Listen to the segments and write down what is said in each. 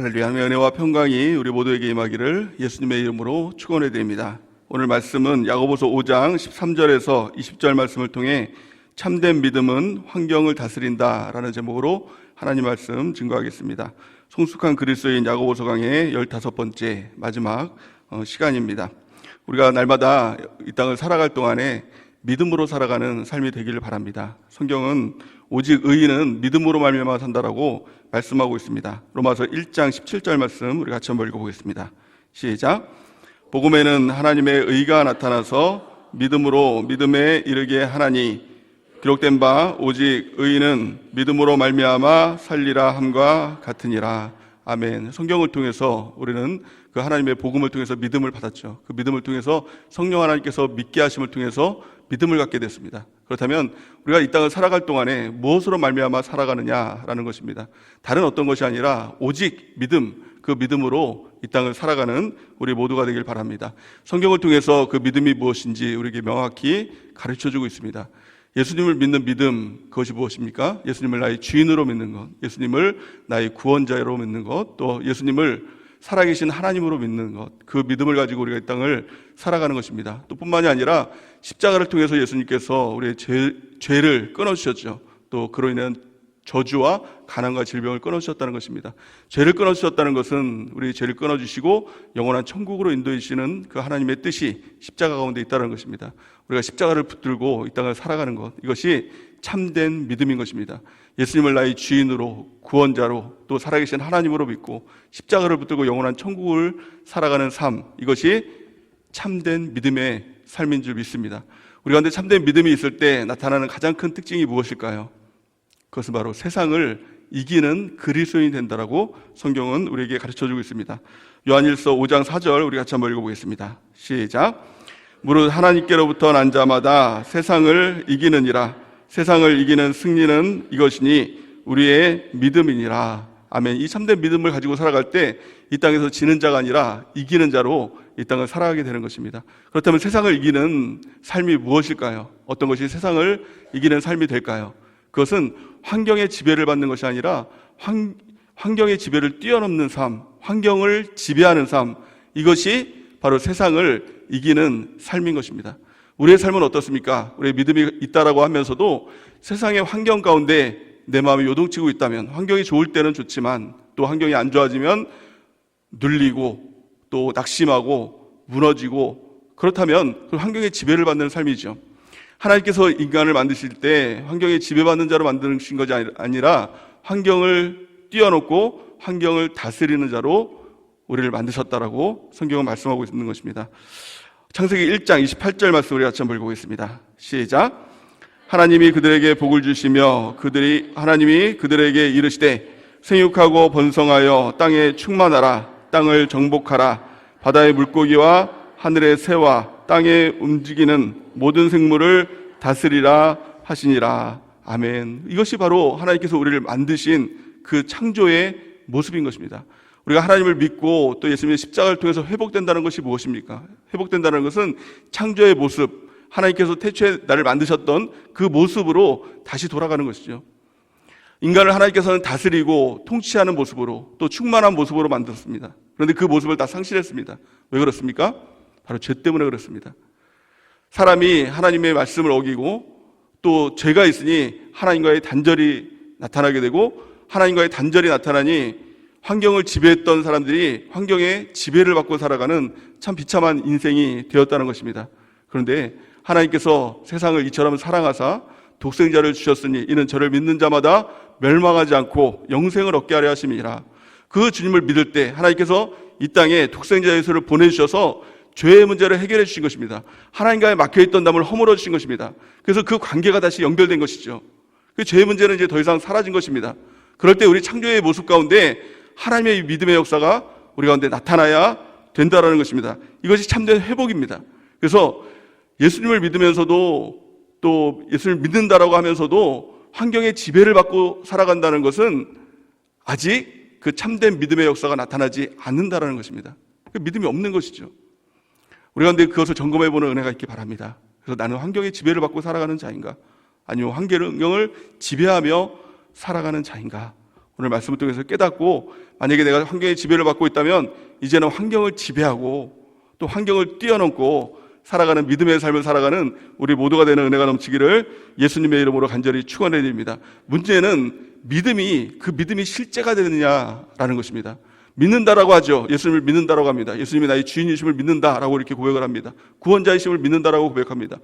할렐루야 하나님의 은혜와 평강이 우리 모두에게 임하기를 예수님의 이름으로 축원해 드립니다. 오늘 말씀은 야고보서 5장 13절에서 20절 말씀을 통해 참된 믿음은 환경을 다스린다라는 제목으로 하나님 말씀 증거하겠습니다. 성숙한 그리스도인 야고보서 강의 15번째 마지막 어, 시간입니다. 우리가 날마다 이 땅을 살아갈 동안에 믿음으로 살아가는 삶이 되기를 바랍니다. 성경은 오직 의인은 믿음으로 말미암아 산다라고 말씀하고 있습니다. 로마서 1장 17절 말씀 우리 같이 한번 읽어보겠습니다. 시작. 복음에는 하나님의 의가 나타나서 믿음으로 믿음에 이르게 하나니 기록된 바 오직 의인은 믿음으로 말미암아 살리라 함과 같으니라. 아멘. 성경을 통해서 우리는 그 하나님의 복음을 통해서 믿음을 받았죠. 그 믿음을 통해서 성령 하나님께서 믿게 하심을 통해서 믿음을 갖게 됐습니다. 그렇다면 우리가 이 땅을 살아갈 동안에 무엇으로 말미암아 살아가느냐라는 것입니다. 다른 어떤 것이 아니라 오직 믿음, 그 믿음으로 이 땅을 살아가는 우리 모두가 되길 바랍니다. 성경을 통해서 그 믿음이 무엇인지 우리에게 명확히 가르쳐 주고 있습니다. 예수님을 믿는 믿음, 그것이 무엇입니까? 예수님을 나의 주인으로 믿는 것, 예수님을 나의 구원자로 믿는 것, 또 예수님을 살아계신 하나님으로 믿는 것, 그 믿음을 가지고 우리가 이 땅을 살아가는 것입니다. 또 뿐만이 아니라 십자가를 통해서 예수님께서 우리의 죄, 죄를 끊어주셨죠. 또 그로 인한 저주와 가난과 질병을 끊어주셨다는 것입니다. 죄를 끊어주셨다는 것은 우리 죄를 끊어주시고 영원한 천국으로 인도해 주시는 그 하나님의 뜻이 십자가 가운데 있다는 것입니다. 우리가 십자가를 붙들고 이 땅을 살아가는 것, 이것이 참된 믿음인 것입니다. 예수님을 나의 주인으로, 구원자로, 또 살아계신 하나님으로 믿고 십자가를 붙들고 영원한 천국을 살아가는 삶, 이것이 참된 믿음의 삶인 줄 믿습니다. 우리 가운데 참된 믿음이 있을 때 나타나는 가장 큰 특징이 무엇일까요? 그것은 바로 세상을 이기는 그리스도인이 된다라고 성경은 우리에게 가르쳐 주고 있습니다. 요한일서 5장 4절 우리 같이 한번 읽어 보겠습니다. 시작. 무릇 하나님께로부터 난 자마다 세상을 이기느니라. 세상을 이기는 승리는 이것이니 우리의 믿음이니라. 아멘. 이 참된 믿음을 가지고 살아갈 때 이 땅에서 지는 자가 아니라 이기는 자로 이 땅을 살아가게 되는 것입니다. 그렇다면 세상을 이기는 삶이 무엇일까요? 어떤 것이 세상을 이기는 삶이 될까요? 그것은 환경의 지배를 받는 것이 아니라 환, 환경의 지배를 뛰어넘는 삶, 환경을 지배하는 삶, 이것이 바로 세상을 이기는 삶인 것입니다. 우리의 삶은 어떻습니까? 우리의 믿음이 있다라고 하면서도 세상의 환경 가운데 내 마음이 요동치고 있다면 환경이 좋을 때는 좋지만 또 환경이 안 좋아지면 눌리고 또 낙심하고 무너지고 그렇다면 그 환경의 지배를 받는 삶이죠. 하나님께서 인간을 만드실 때 환경에 지배받는 자로 만드신 것이 아니라 환경을 뛰어넘고 환경을 다스리는 자로 우리를 만드셨다라고 성경은 말씀하고 있는 것입니다. 창세기 1장 28절 말씀 우리 같이 한번 읽어보겠습니다. 시작. 하나님이 그들에게 복을 주시며 그들이 하나님이 그들에게 이르시되 생육하고 번성하여 땅에 충만하라 땅을 정복하라 바다의 물고기와 하늘의 새와 땅에 움직이는 모든 생물을 다스리라 하시니라 아멘 이것이 바로 하나님께서 우리를 만드신 그 창조의 모습인 것입니다 우리가 하나님을 믿고 또 예수님의 십자가를 통해서 회복된다는 것이 무엇입니까? 회복된다는 것은 창조의 모습 하나님께서 태초에 나를 만드셨던 그 모습으로 다시 돌아가는 것이죠 인간을 하나님께서는 다스리고 통치하는 모습으로 또 충만한 모습으로 만들었습니다. 그런데 그 모습을 다 상실했습니다. 왜 그렇습니까? 바로 죄 때문에 그렇습니다. 사람이 하나님의 말씀을 어기고 또 죄가 있으니 하나님과의 단절이 나타나게 되고 하나님과의 단절이 나타나니 환경을 지배했던 사람들이 환경의 지배를 받고 살아가는 참 비참한 인생이 되었다는 것입니다. 그런데 하나님께서 세상을 이처럼 사랑하사 독생자를 주셨으니 이는 저를 믿는 자마다 멸망하지 않고 영생을 얻게 하려 하심이라. 그 주님을 믿을 때 하나님께서 이 땅에 독생자 예수를 보내주셔서 죄의 문제를 해결해 주신 것입니다. 하나님과의 막혀있던 담을 허물어 주신 것입니다. 그래서 그 관계가 다시 연결된 것이죠. 그 죄의 문제는 이제 더 이상 사라진 것입니다. 그럴 때 우리 창조의 모습 가운데 하나님의 믿음의 역사가 우리 가운데 나타나야 된다라는 것입니다. 이것이 참된 회복입니다. 그래서 예수님을 믿으면서도 또 예수님을 믿는다라고 하면서도 환경의 지배를 받고 살아간다는 것은 아직 그 참된 믿음의 역사가 나타나지 않는다라는 것입니다. 그 믿음이 없는 것이죠. 우리 가운데 그것을 점검해 보는 은혜가 있기 바랍니다. 그래서 나는 환경의 지배를 받고 살아가는 자인가? 아니면 환경을 지배하며 살아가는 자인가? 오늘 말씀을 통해서 깨닫고 만약에 내가 환경의 지배를 받고 있다면 이제는 환경을 지배하고 또 환경을 뛰어넘고 살아가는 믿음의 삶을 살아가는 우리 모두가 되는 은혜가 넘치기를 예수님의 이름으로 간절히 축원해 드립니다. 문제는 믿음이 그 믿음이 실제가 되느냐라는 것입니다. 믿는다라고 하죠. 예수님을 믿는다라고 합니다. 예수님이 나의 주인이심을 믿는다라고 이렇게 고백을 합니다. 구원자이심을 믿는다라고 고백합니다.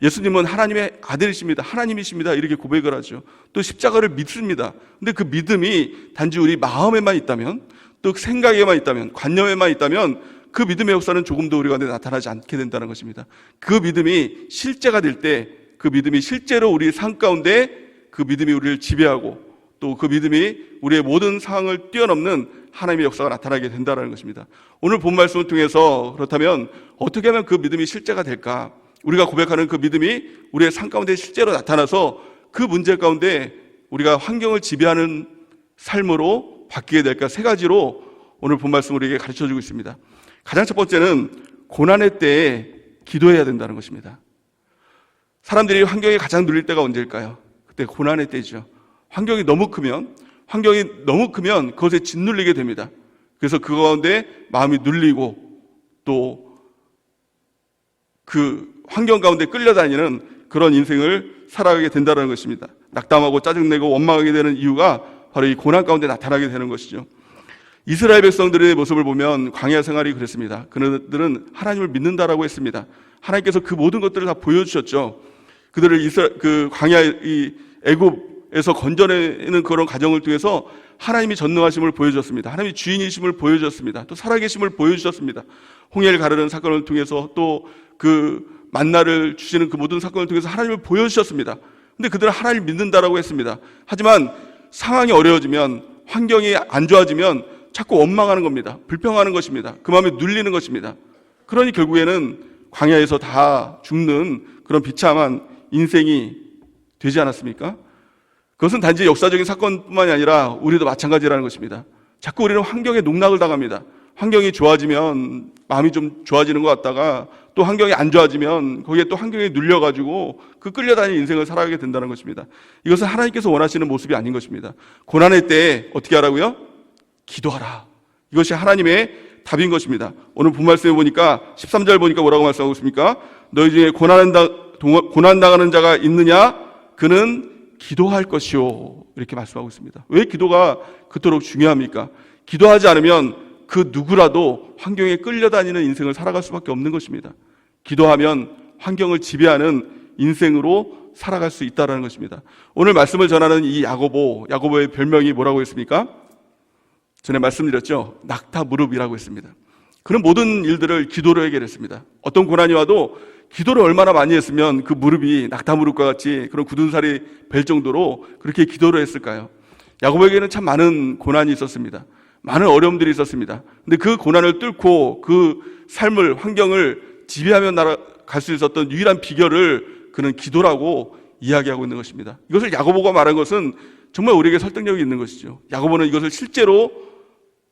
예수님은 하나님의 아들이십니다. 하나님이십니다. 이렇게 고백을 하죠. 또 십자가를 믿습니다. 근데 그 믿음이 단지 우리 마음에만 있다면, 또 생각에만 있다면, 관념에만 있다면 그 믿음의 역사는 조금도 우리 가운데 나타나지 않게 된다는 것입니다. 그 믿음이 실제가 될 때, 그 믿음이 실제로 우리 삶 가운데 그 믿음이 우리를 지배하고 또 그 믿음이 우리의 모든 상황을 뛰어넘는 하나님의 역사가 나타나게 된다는 것입니다. 오늘 본 말씀을 통해서 그렇다면 어떻게 하면 그 믿음이 실제가 될까? 우리가 고백하는 그 믿음이 우리의 삶 가운데 실제로 나타나서 그 문제 가운데 우리가 환경을 지배하는 삶으로 바뀌게 될까? 세 가지로 오늘 본 말씀 우리에게 가르쳐 주고 있습니다. 가장 첫 번째는 고난의 때에 기도해야 된다는 것입니다. 사람들이 환경에 가장 눌릴 때가 언제일까요? 그때 고난의 때죠. 환경이 너무 크면, 환경이 너무 크면 그것에 짓눌리게 됩니다. 그래서 그 가운데 마음이 눌리고 또 그 환경 가운데 끌려다니는 그런 인생을 살아가게 된다는 것입니다. 낙담하고 짜증내고 원망하게 되는 이유가 바로 이 고난 가운데 나타나게 되는 것이죠. 이스라엘 백성들의 모습을 보면 광야 생활이 그랬습니다. 그들은 하나님을 믿는다라고 했습니다. 하나님께서 그 모든 것들을 다 보여주셨죠. 그들을 이스라 그 광야 이 애굽 에서 건져내는 그런 과정을 통해서 하나님이 전능하심을 보여줬습니다. 하나님이 주인이심을 보여줬습니다. 또 살아계심을 보여주셨습니다. 홍해를 가르는 사건을 통해서 또 그 만나를 주시는 그 모든 사건을 통해서 하나님을 보여주셨습니다. 근데 그들은 하나님을 믿는다라고 했습니다. 하지만 상황이 어려워지면 환경이 안 좋아지면 자꾸 원망하는 겁니다. 불평하는 것입니다. 그 마음에 눌리는 것입니다. 그러니 결국에는 광야에서 다 죽는 그런 비참한 인생이 되지 않았습니까? 그것은 단지 역사적인 사건뿐만이 아니라 우리도 마찬가지라는 것입니다. 자꾸 우리는 환경에 농락을 당합니다. 환경이 좋아지면 마음이 좀 좋아지는 것 같다가 또 환경이 안 좋아지면 거기에 또 환경에 눌려가지고 그 끌려다니는 인생을 살아가게 된다는 것입니다. 이것은 하나님께서 원하시는 모습이 아닌 것입니다. 고난의 때에 어떻게 하라고요? 기도하라. 이것이 하나님의 답인 것입니다. 오늘 본 말씀에 보니까 13절 보니까 뭐라고 말씀하고 있습니까? 너희 중에 고난한다, 고난 당하는 자가 있느냐? 그는 기도할 것이요. 이렇게 말씀하고 있습니다. 왜 기도가 그토록 중요합니까? 기도하지 않으면 그 누구라도 환경에 끌려다니는 인생을 살아갈 수밖에 없는 것입니다. 기도하면 환경을 지배하는 인생으로 살아갈 수 있다는 것입니다. 오늘 말씀을 전하는 이 야고보, 야고보의 별명이 뭐라고 했습니까? 전에 말씀드렸죠. 낙타 무릎이라고 했습니다. 그런 모든 일들을 기도로 해결했습니다. 어떤 고난이 와도 기도를 얼마나 많이 했으면 그 무릎이 낙타 무릎과 같이 그런 굳은 살이 뵐 정도로 그렇게 기도를 했을까요? 야고보에게는 참 많은 고난이 있었습니다. 많은 어려움들이 있었습니다. 근데 그 고난을 뚫고 그 삶을, 환경을 지배하며 나아갈 수 있었던 유일한 비결을 그는 기도라고 이야기하고 있는 것입니다. 이것을 야고보가 말한 것은 정말 우리에게 설득력이 있는 것이죠. 야고보는 이것을 실제로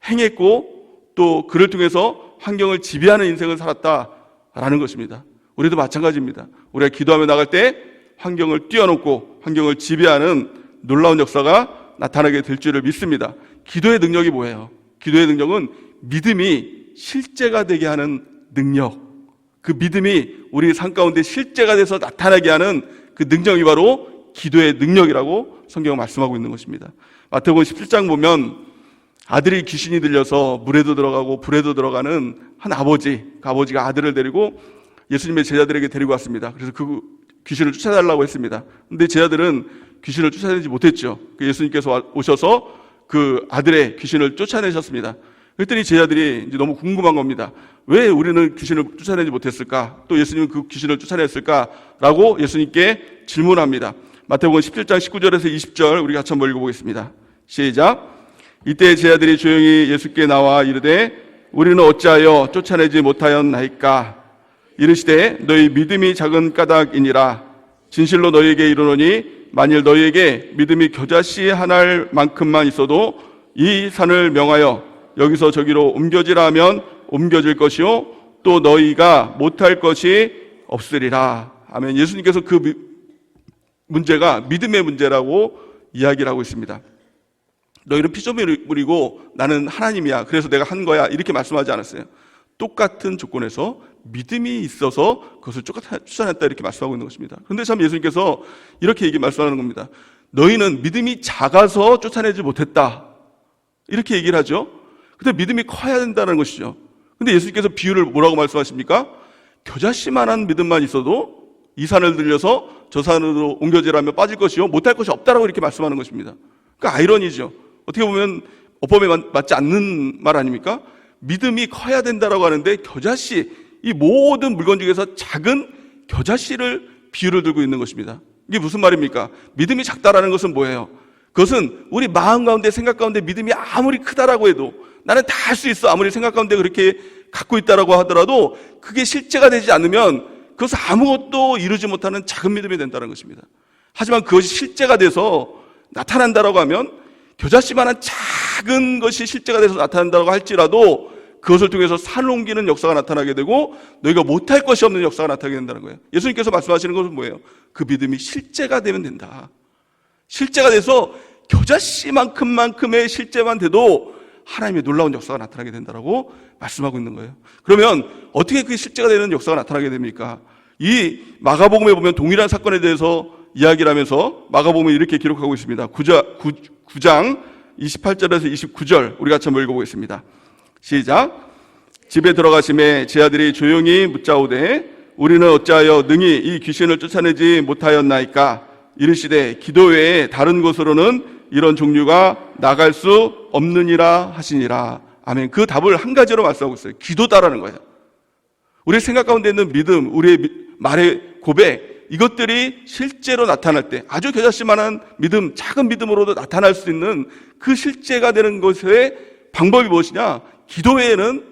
행했고 또 그를 통해서 환경을 지배하는 인생을 살았다라는 것입니다. 우리도 마찬가지입니다. 우리가 기도하며 나갈 때 환경을 뛰어넘고 환경을 지배하는 놀라운 역사가 나타나게 될 줄을 믿습니다. 기도의 능력이 뭐예요? 기도의 능력은 믿음이 실제가 되게 하는 능력. 그 믿음이 우리 삶 가운데 실제가 돼서 나타나게 하는 그 능력이 바로 기도의 능력이라고 성경은 말씀하고 있는 것입니다. 마태복음 17장 보면 아들이 귀신이 들려서 물에도 들어가고 불에도 들어가는 한 아버지, 그 아버지가 아들을 데리고 예수님의 제자들에게 데리고 왔습니다. 그래서 그 귀신을 쫓아달라고 했습니다. 근데 제자들은 귀신을 쫓아내지 못했죠. 그 예수님께서 오셔서 그 아들의 귀신을 쫓아내셨습니다. 그랬더니 제자들이 이제 너무 궁금한 겁니다. 왜 우리는 귀신을 쫓아내지 못했을까? 또 예수님은 그 귀신을 쫓아냈을까? 라고 예수님께 질문합니다. 마태복음 17장 19절에서 20절 우리 같이 한번 읽어보겠습니다. 시작. 이때 제자들이 조용히 예수께 나와 이르되 우리는 어찌하여 쫓아내지 못하였나이까? 이르시되 너희 믿음이 작은 까닭이니라. 진실로 너희에게 이르노니 만일 너희에게 믿음이 겨자씨 하나일 만큼만 있어도 이 산을 명하여 여기서 저기로 옮겨지라 하면 옮겨질 것이요 또 너희가 못할 것이 없으리라. 아멘. 예수님께서 그 미- 문제가 믿음의 문제라고 이야기를 하고 있습니다. 너희는 피조물이고 나는 하나님이야. 그래서 내가 한 거야. 이렇게 말씀하지 않았어요. 똑같은 조건에서 믿음이 있어서 그것을 쫓아- 쫓아냈다 이렇게 말씀하고 있는 것입니다. 그런데 참 예수님께서 이렇게 얘기 말씀하는 겁니다. 너희는 믿음이 작아서 쫓아내지 못했다. 이렇게 얘기를 하죠. 근데 믿음이 커야 된다는 것이죠. 근데 예수님께서 비유를 뭐라고 말씀하십니까? 겨자씨만한 믿음만 있어도 이 산을 들려서 저 산으로 옮겨지라면 빠질 것이요 못할 것이 없다라고 이렇게 말씀하는 것입니다. 그러니까 아이러니죠. 어떻게 보면 어법에 맞- 맞지 않는 말 아닙니까? 믿음이 커야 된다라고 하는데 겨자씨 이 모든 물건 중에서 작은 겨자씨를 비유를 들고 있는 것입니다. 이게 무슨 말입니까? 믿음이 작다라는 것은 뭐예요? 그것은 우리 마음 가운데 생각 가운데 믿음이 아무리 크다라고 해도 나는 다 할 수 있어 아무리 생각 가운데 그렇게 갖고 있다라고 하더라도 그게 실제가 되지 않으면 그것은 아무것도 이루지 못하는 작은 믿음이 된다는 것입니다. 하지만 그것이 실제가 돼서 나타난다라고 하면 겨자씨만한 작은 것이 실제가 돼서 나타난다고 할지라도 그것을 통해서 산을 옮기는 역사가 나타나게 되고 너희가 못할 것이 없는 역사가 나타나게 된다는 거예요. 예수님께서 말씀하시는 것은 뭐예요? 그 믿음이 실제가 되면 된다. 실제가 돼서 겨자씨만큼만큼의 실제만 돼도 하나님의 놀라운 역사가 나타나게 된다라고 말씀하고 있는 거예요. 그러면 어떻게 그 실제가 되는 역사가 나타나게 됩니까? 이 마가복음에 보면 동일한 사건에 대해서 이야기를 하면서 마가복음에 이렇게 기록하고 있습니다. 9장, 9장 28절에서 29절 우리 같이 한번 읽어보겠습니다. 시작. 집에 들어가심에 제 아들이 조용히 묻자오되 우리는 어찌하여 능히 이 귀신을 쫓아내지 못하였나이까? 이르시되 기도 외에 다른 곳으로는 이런 종류가 나갈 수 없느니라 하시니라. 아멘. 그 답을 한 가지로 말씀하고 있어요. 기도다라는 거예요. 우리 생각 가운데 있는 믿음 우리의 미- 말의 고백 이것들이 실제로 나타날 때 아주 겨자씨만한 믿음 작은 믿음으로도 나타날 수 있는 그 실제가 되는 것의 방법이 무엇이냐 기도 외에는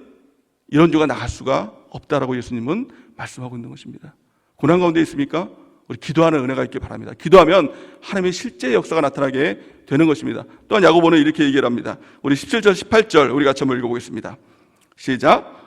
이런 주가 나갈 수가 없다라고 예수님은 말씀하고 있는 것입니다. 고난 가운데 있습니까? 우리 기도하는 은혜가 있길 바랍니다. 기도하면 하나님의 실제 역사가 나타나게 되는 것입니다. 또한 야고보는 이렇게 얘기를 합니다. 우리 17절, 18절 우리 같이 한번 읽어보겠습니다. 시작.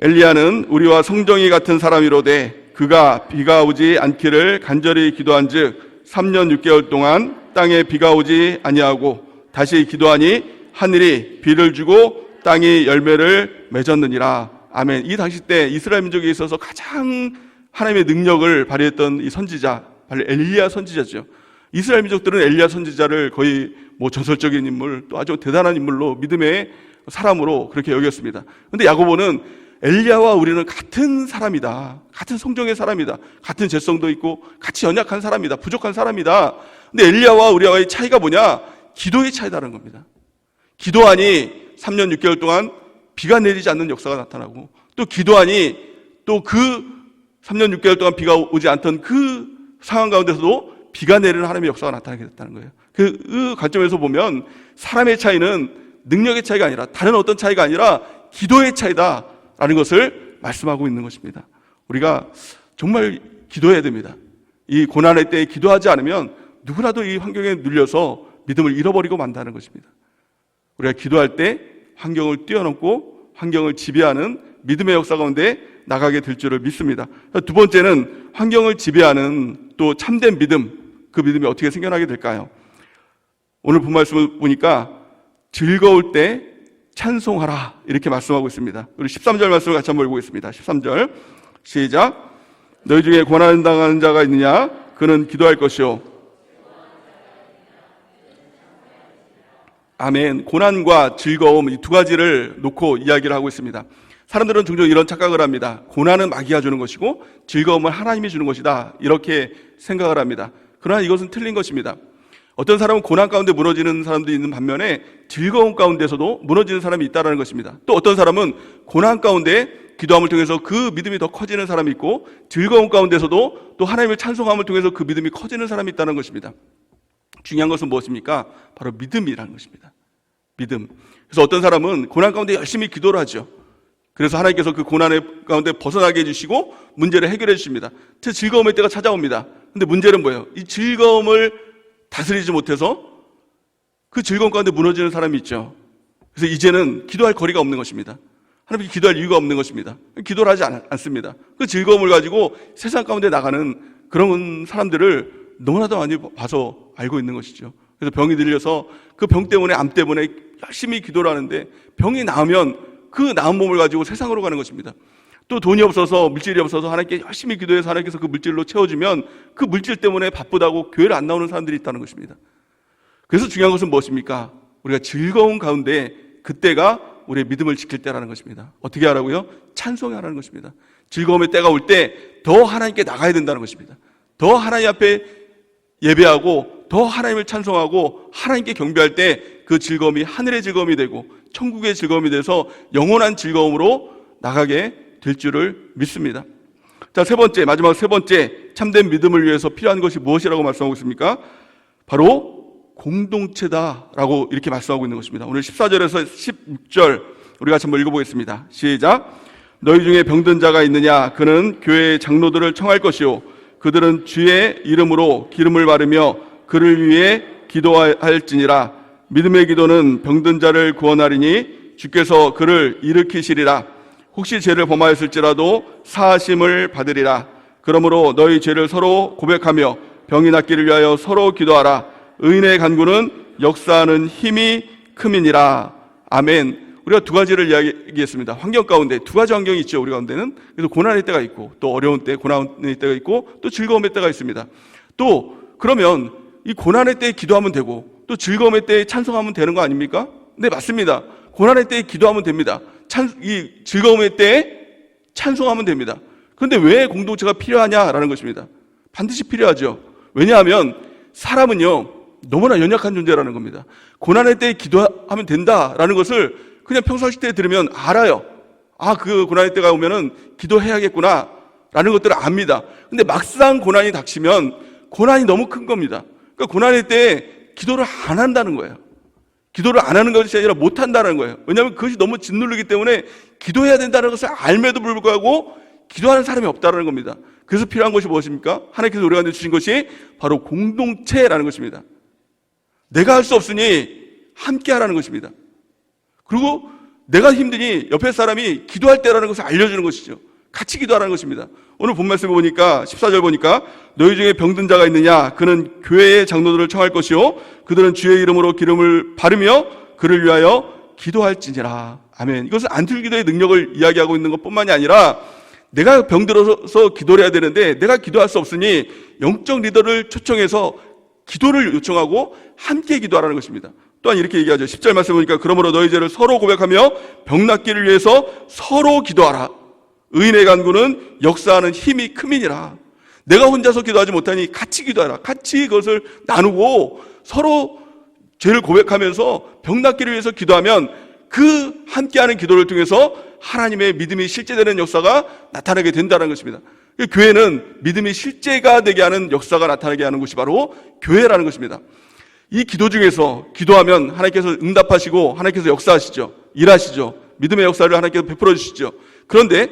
엘리야는 우리와 성정이 같은 사람이로되 그가 비가 오지 않기를 간절히 기도한즉 3년 6개월 동안 땅에 비가 오지 아니하고 다시 기도하니 하늘이 비를 주고 땅이 열매를 맺었느니라. 아멘. 이 당시 때 이스라엘 민족에 있어서 가장 하나님의 능력을 발휘했던 이 선지자, 바로 엘리야 선지자죠. 이스라엘 민족들은 엘리야 선지자를 거의 뭐 전설적인 인물, 또 아주 대단한 인물로 믿음의 사람으로 그렇게 여겼습니다. 근데 야고보는 엘리야와 우리는 같은 사람이다. 같은 성정의 사람이다. 같은 재성도 있고 같이 연약한 사람이다. 부족한 사람이다. 근데 엘리야와 우리와의 차이가 뭐냐? 기도의 차이다라는 겁니다. 기도하니 3년 6개월 동안 비가 내리지 않는 역사가 나타나고 또 기도하니 또 그 3년 6개월 동안 비가 오지 않던 그 상황 가운데서도 비가 내리는 하나님의 역사가 나타나게 됐다는 거예요. 그, 그 관점에서 보면 사람의 차이는 능력의 차이가 아니라 다른 어떤 차이가 아니라 기도의 차이다라는 것을 말씀하고 있는 것입니다. 우리가 정말 기도해야 됩니다. 이 고난의 때에 기도하지 않으면 누구라도 이 환경에 눌려서 믿음을 잃어버리고 만다는 것입니다. 우리가 기도할 때 환경을 뛰어넘고 환경을 지배하는 믿음의 역사 가운데 나가게 될 줄을 믿습니다. 두 번째는 환경을 지배하는 또 참된 믿음, 그 믿음이 어떻게 생겨나게 될까요? 오늘 본 말씀을 보니까 즐거울 때 찬송하라 이렇게 말씀하고 있습니다. 우리 13절 말씀을 같이 한번 읽어보겠습니다. 13절 시작 너희 중에 고난 당하는 자가 있느냐 그는 기도할 것이요 아멘. 고난과 즐거움 이 두 가지를 놓고 이야기를 하고 있습니다. 사람들은 종종 이런 착각을 합니다. 고난은 마귀가 주는 것이고 즐거움은 하나님이 주는 것이다. 이렇게 생각을 합니다. 그러나 이것은 틀린 것입니다. 어떤 사람은 고난 가운데 무너지는 사람도 있는 반면에 즐거움 가운데서도 무너지는 사람이 있다는 것입니다. 또 어떤 사람은 고난 가운데 기도함을 통해서 그 믿음이 더 커지는 사람이 있고 즐거움 가운데서도 또 하나님을 찬송함을 통해서 그 믿음이 커지는 사람이 있다는 것입니다. 중요한 것은 무엇입니까? 바로 믿음이라는 것입니다. 믿음. 그래서 어떤 사람은 고난 가운데 열심히 기도를 하죠. 그래서 하나님께서 그 고난의 가운데 벗어나게 해주시고 문제를 해결해 주십니다. 제 즐거움의 때가 찾아옵니다. 근데 문제는 뭐예요? 이 즐거움을 다스리지 못해서 그 즐거움 가운데 무너지는 사람이 있죠. 그래서 이제는 기도할 거리가 없는 것입니다. 하나님께 기도할 이유가 없는 것입니다. 기도를 하지 않, 않습니다. 그 즐거움을 가지고 세상 가운데 나가는 그런 사람들을 너무나도 많이 봐서 알고 있는 것이죠. 그래서 병이 들려서 그 병 때문에 암 때문에 열심히 기도를 하는데 병이 나으면 그 나은 몸을 가지고 세상으로 가는 것입니다. 또 돈이 없어서 물질이 없어서 하나님께 열심히 기도해서 하나님께서 그 물질로 채워주면 그 물질 때문에 바쁘다고 교회를 안 나오는 사람들이 있다는 것입니다. 그래서 중요한 것은 무엇입니까? 우리가 즐거운 가운데 그때가 우리의 믿음을 지킬 때라는 것입니다. 어떻게 하라고요? 찬송하라는 것입니다. 즐거움의 때가 올 때 더 하나님께 나가야 된다는 것입니다. 더 하나님 앞에 예배하고 더 하나님을 찬송하고 하나님께 경배할 때 그 즐거움이 하늘의 즐거움이 되고 천국의 즐거움이 돼서 영원한 즐거움으로 나가게 될 줄을 믿습니다. 자, 세 번째, 마지막 세 번째, 참된 믿음을 위해서 필요한 것이 무엇이라고 말씀하고 있습니까? 바로 공동체다라고 이렇게 말씀하고 있는 것입니다. 오늘 14절에서 16절 우리가 한번 읽어보겠습니다. 시작. 너희 중에 병든 자가 있느냐? 그는 교회의 장로들을 청할 것이요. 그들은 주의 이름으로 기름을 바르며 그를 위해 기도할지니라. 믿음의 기도는 병든 자를 구원하리니 주께서 그를 일으키시리라. 혹시 죄를 범하였을지라도 사하심을 받으리라. 그러므로 너희 죄를 서로 고백하며 병이 낫기를 위하여 서로 기도하라. 의인의 간구는 역사하는 힘이 크민이라. 아멘. 우리가 두 가지를 이야기했습니다. 환경 가운데 두 가지 환경이 있죠. 우리 가운데는 그래서 고난의 때가 있고 또 어려운 때 고난의 때가 있고 또 즐거움의 때가 있습니다. 또 그러면 이 고난의 때에 기도하면 되고 또 즐거움의 때에 찬송하면 되는 거 아닙니까? 네 맞습니다. 고난의 때에 기도하면 됩니다. 찬, 이 즐거움의 때에 찬송하면 됩니다. 그런데 왜 공동체가 필요하냐라는 것입니다. 반드시 필요하죠. 왜냐하면 사람은요 너무나 연약한 존재라는 겁니다. 고난의 때에 기도하면 된다라는 것을 그냥 평소할 때 들으면 알아요. 아, 그 고난의 때가 오면은 기도해야겠구나. 라는 것들을 압니다. 근데 막상 고난이 닥치면 고난이 너무 큰 겁니다. 그러니까 고난의 때에 기도를 안 한다는 거예요. 기도를 안 하는 것이 아니라 못 한다는 거예요. 왜냐하면 그것이 너무 짓누르기 때문에 기도해야 된다는 것을 알매도 불구하고 기도하는 사람이 없다는 겁니다. 그래서 필요한 것이 무엇입니까? 하나님께서 우리한테 주신 것이 바로 공동체라는 것입니다. 내가 할 수 없으니 함께 하라는 것입니다. 그리고 내가 힘드니 옆에 사람이 기도할 때라는 것을 알려주는 것이죠. 같이 기도하라는 것입니다. 오늘 본 말씀 보니까 14절 보니까 너희 중에 병든 자가 있느냐 그는 교회의 장로들을 청할 것이요 그들은 주의 이름으로 기름을 바르며 그를 위하여 기도할지니라. 아멘. 이것은 안틀기도의 능력을 이야기하고 있는 것뿐만이 아니라 내가 병들어서 기도를 해야 되는데 내가 기도할 수 없으니 영적 리더를 초청해서 기도를 요청하고 함께 기도하라는 것입니다. 또한 이렇게 얘기하죠. 10절 말씀 보니까 그러므로 너희 죄를 서로 고백하며 병 낫기를 위해서 서로 기도하라. 의인의 간구는 역사하는 힘이 크민이라. 내가 혼자서 기도하지 못하니 같이 기도하라. 같이 그것을 나누고 서로 죄를 고백하면서 병 낫기를 위해서 기도하면 그 함께하는 기도를 통해서 하나님의 믿음이 실제되는 역사가 나타나게 된다는 것입니다. 교회는 믿음이 실제가 되게 하는 역사가 나타나게 하는 것이 바로 교회라는 것입니다. 이 기도 중에서 기도하면 하나님께서 응답하시고 하나님께서 역사하시죠. 일하시죠. 믿음의 역사를 하나님께서 베풀어 주시죠. 그런데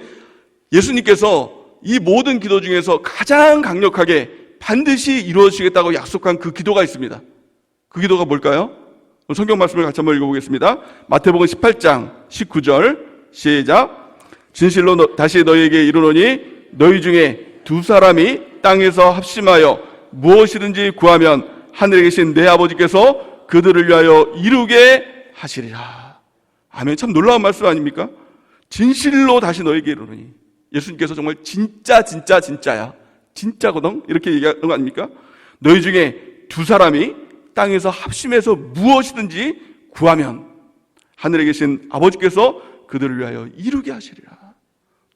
예수님께서 이 모든 기도 중에서 가장 강력하게 반드시 이루어지겠다고 약속한 그 기도가 있습니다. 그 기도가 뭘까요? 성경 말씀을 같이 한번 읽어보겠습니다. 마태복음 18장 19절 시작. 진실로 너, 다시 너희에게 이르노니 너희 중에 두 사람이 땅에서 합심하여 무엇이든지 구하면 하늘에 계신 내 아버지께서 그들을 위하여 이루게 하시리라. 아멘. 참 놀라운 말씀 아닙니까? 진실로 다시 너에게 이르노니. 예수님께서 정말 진짜, 진짜, 진짜야. 진짜거든? 이렇게 얘기하는 거 아닙니까? 너희 중에 두 사람이 땅에서 합심해서 무엇이든지 구하면 하늘에 계신 아버지께서 그들을 위하여 이루게 하시리라.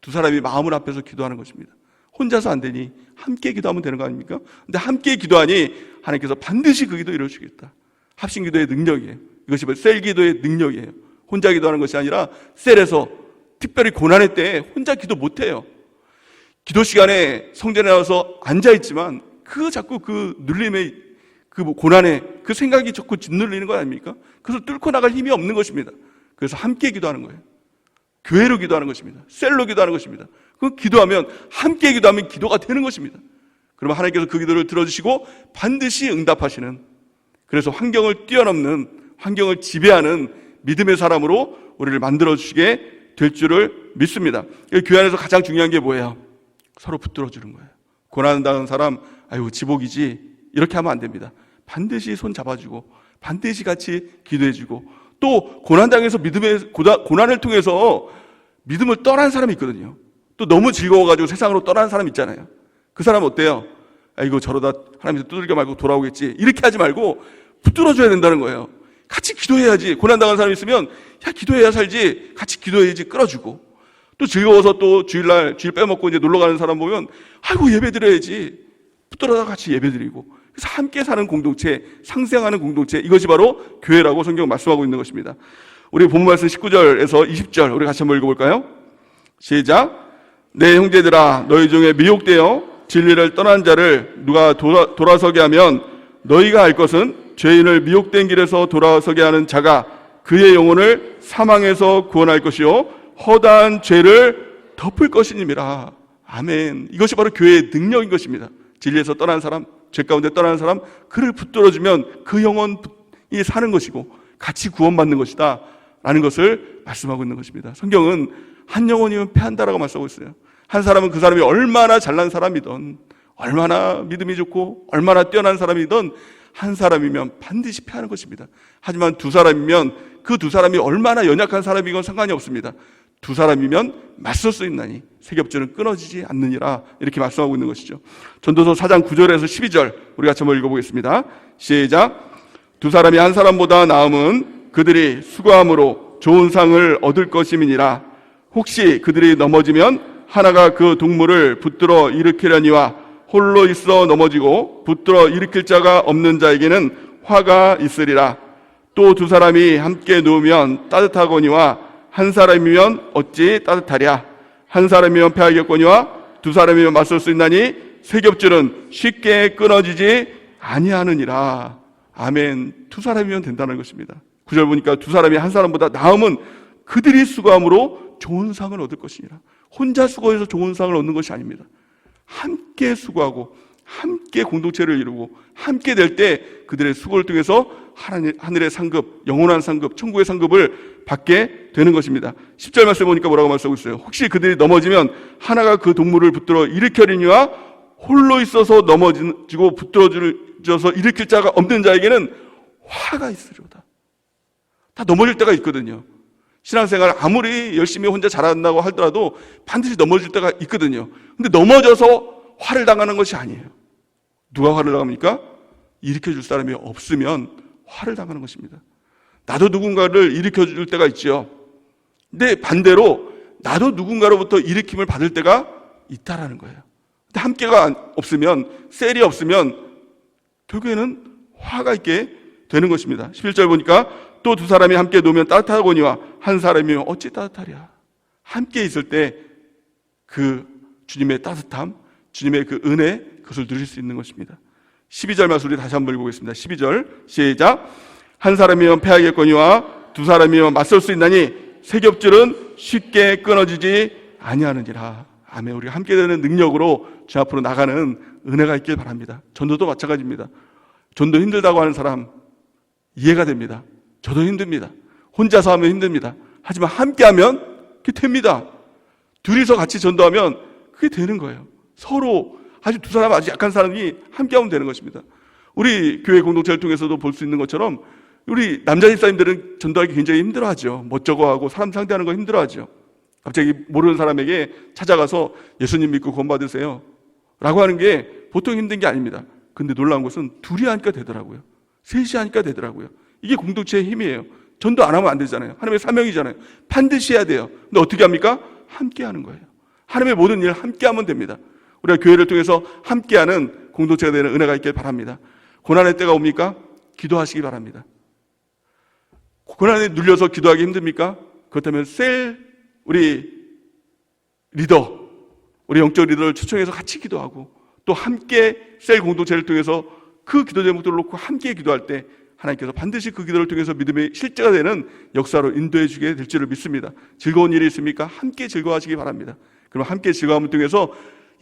두 사람이 마음을 앞에서 기도하는 것입니다. 혼자서 안 되니 함께 기도하면 되는 거 아닙니까? 근데 함께 기도하니 하나님께서 반드시 그 기도 이루시겠다. 합심 기도의 능력이에요. 이것이 셀 기도의 능력이에요. 혼자 기도하는 것이 아니라 셀에서 특별히 고난의 때에 혼자 기도 못 해요. 기도 시간에 성전에 나와서 앉아 있지만 그 자꾸 그 눌림의 그 고난에 그 생각이 자꾸 짓눌리는 거 아닙니까? 그래서 뚫고 나갈 힘이 없는 것입니다. 그래서 함께 기도하는 거예요. 교회로 기도하는 것입니다. 셀로 기도하는 것입니다. 그 기도하면 함께 기도하면 기도가 되는 것입니다. 그러면 하나님께서 그 기도를 들어주시고 반드시 응답하시는 그래서 환경을 뛰어넘는 환경을 지배하는 믿음의 사람으로 우리를 만들어 주시게 될 줄을 믿습니다. 교회 안에서 가장 중요한 게 뭐예요? 서로 붙들어 주는 거예요. 고난 당한 사람, 아유 지복이지 이렇게 하면 안 됩니다. 반드시 손 잡아주고 반드시 같이 기도해주고 또 고난 당해서 믿음의 고난을 통해서 믿음을 떠난 사람이 있거든요. 또 너무 즐거워가지고 세상으로 떠난 사람 있잖아요. 그 사람 어때요? 아 이거 저러다 하나님한테 두들겨 말고 돌아오겠지. 이렇게 하지 말고 붙들어줘야 된다는 거예요. 같이 기도해야지. 고난당한 사람 있으면 야 기도해야 살지. 같이 기도해야지. 끌어주고 또 즐거워서 또 주일날 주일 빼먹고 이제 놀러 가는 사람 보면 아이고 예배 드려야지. 붙들어다 같이 예배 드리고 그래서 함께 사는 공동체, 상생하는 공동체 이것이 바로 교회라고 성경 말씀하고 있는 것입니다. 우리 본문 말씀 19절에서 20절 우리 같이 한번 읽어볼까요? 시작. 내 형제들아 너희 중에 미혹되어 진리를 떠난 자를 누가 돌아, 돌아서게 하면 너희가 알 것은 죄인을 미혹된 길에서 돌아서게 하는 자가 그의 영혼을 사망에서 구원할 것이요 허다한 죄를 덮을 것이니라. 아멘. 이것이 바로 교회의 능력인 것입니다. 진리에서 떠난 사람, 죄 가운데 떠나는 사람, 그를 붙들어주면 그 영혼이 사는 것이고 같이 구원받는 것이다. 라는 것을 말씀하고 있는 것입니다. 성경은 한 영혼이면 패한다라고 말씀하고 있어요. 한 사람은 그 사람이 얼마나 잘난 사람이든, 얼마나 믿음이 좋고, 얼마나 뛰어난 사람이든, 한 사람이면 반드시 패하는 것입니다. 하지만 두 사람이면 그 두 사람이 얼마나 연약한 사람이건 상관이 없습니다. 두 사람이면 맞설 수 있나니 세겹줄은 끊어지지 않느니라 이렇게 말씀하고 있는 것이죠. 전도서 4장 9절에서 12절 우리 같이 한번 읽어보겠습니다. 시작. 두 사람이 한 사람보다 나음은 그들이 수고함으로 좋은 상을 얻을 것임이니라. 혹시 그들이 넘어지면 하나가 그 동물을 붙들어 일으키려니와 홀로 있어 넘어지고 붙들어 일으킬 자가 없는 자에게는 화가 있으리라. 또 두 사람이 함께 누우면 따뜻하거니와 한 사람이면 어찌 따뜻하랴. 한 사람이면 패하겠거니와 두 사람이면 맞설 수 있나니 세 겹줄은 쉽게 끊어지지 아니하느니라. 아멘. 두 사람이면 된다는 것입니다. 구절 보니까 두 사람이 한 사람보다 나음은 그들이 수고함으로 좋은 상을 얻을 것이니라. 혼자 수고해서 좋은 상을 얻는 것이 아닙니다. 함께 수고하고 함께 공동체를 이루고 함께 될 때 그들의 수고를 통해서 하늘의 상급, 영원한 상급, 천국의 상급을 받게 되는 것입니다. 10절 말씀 보니까 뭐라고 말씀하고 있어요? 혹시 그들이 넘어지면 하나가 그 동물을 붙들어 일으켜리니와 홀로 있어서 넘어지고 붙들어져서 일으킬 자가 없는 자에게는 화가 있으리로다. 다 넘어질 때가 있거든요. 신앙생활 아무리 열심히 혼자 잘한다고 하더라도 반드시 넘어질 때가 있거든요. 근데 넘어져서 화를 당하는 것이 아니에요. 누가 화를 당합니까? 일으켜 줄 사람이 없으면 화를 당하는 것입니다. 나도 누군가를 일으켜 줄 때가 있죠. 근데 반대로 나도 누군가로부터 일으킴을 받을 때가 있다라는 거예요. 근데 함께가 없으면, 셀이 없으면 결국에는 화가 있게 되는 것입니다. 11절 보니까 또 두 사람이 함께 놓으면 따뜻하거니와 한 사람이면 어찌 따뜻하랴. 함께 있을 때 그 주님의 따뜻함, 주님의 그 은혜, 그것을 누릴 수 있는 것입니다. 12절 말씀 우리 다시 한번 읽어보겠습니다. 12절 시작. 한 사람이면 패하겠거니와 두 사람이면 맞설 수 있나니 세 겹줄은 쉽게 끊어지지 아니하느니라. 아멘. 우리가 함께 되는 능력으로 주 앞으로 나가는 은혜가 있길 바랍니다. 전도도 마찬가지입니다. 전도 힘들다고 하는 사람 이해가 됩니다. 저도 힘듭니다. 혼자서 하면 힘듭니다. 하지만 함께 하면 그게 됩니다. 둘이서 같이 전도하면 그게 되는 거예요. 서로 아주 두 사람 아주 약한 사람이 함께 하면 되는 것입니다. 우리 교회 공동체를 통해서도 볼 수 있는 것처럼 우리 남자 집사님들은 전도하기 굉장히 힘들어하죠. 멋쩍어하고 사람 상대하는 거 힘들어하죠. 갑자기 모르는 사람에게 찾아가서 예수님 믿고 구원받으세요. 라고 하는 게 보통 힘든 게 아닙니다. 근데 놀라운 것은 둘이 하니까 되더라고요. 셋이 하니까 되더라고요. 이게 공동체의 힘이에요. 전도 안 하면 안 되잖아요. 하나님의 사명이잖아요. 반드시 해야 돼요. 근데 어떻게 합니까? 함께 하는 거예요. 하나님의 모든 일을 함께 하면 됩니다. 우리가 교회를 통해서 함께 하는 공동체가 되는 은혜가 있길 바랍니다. 고난의 때가 옵니까? 기도하시기 바랍니다. 고난에 눌려서 기도하기 힘듭니까? 그렇다면 셀 우리 리더, 우리 영적 리더를 초청해서 같이 기도하고 또 함께 셀 공동체를 통해서 그 기도 제목들을 놓고 함께 기도할 때 하나님께서 반드시 그 기도를 통해서 믿음의 실제가 되는 역사로 인도해 주게 될 줄을 믿습니다. 즐거운 일이 있습니까? 함께 즐거워하시기 바랍니다. 그럼 함께 즐거움을 통해서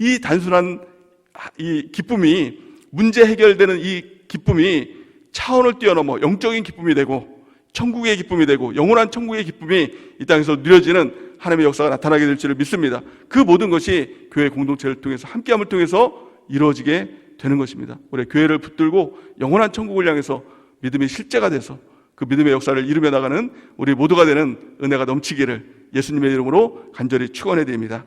이 단순한 이 기쁨이 문제 해결되는 이 기쁨이 차원을 뛰어넘어 영적인 기쁨이 되고 천국의 기쁨이 되고 영원한 천국의 기쁨이 이 땅에서 누려지는 하나님의 역사가 나타나게 될 줄을 믿습니다. 그 모든 것이 교회 공동체를 통해서 함께함을 통해서 이루어지게 되는 것입니다. 우리 교회를 붙들고 영원한 천국을 향해서 믿음이 실제가 돼서 그 믿음의 역사를 이루며 나가는 우리 모두가 되는 은혜가 넘치기를 예수님의 이름으로 간절히 축원해 드립니다.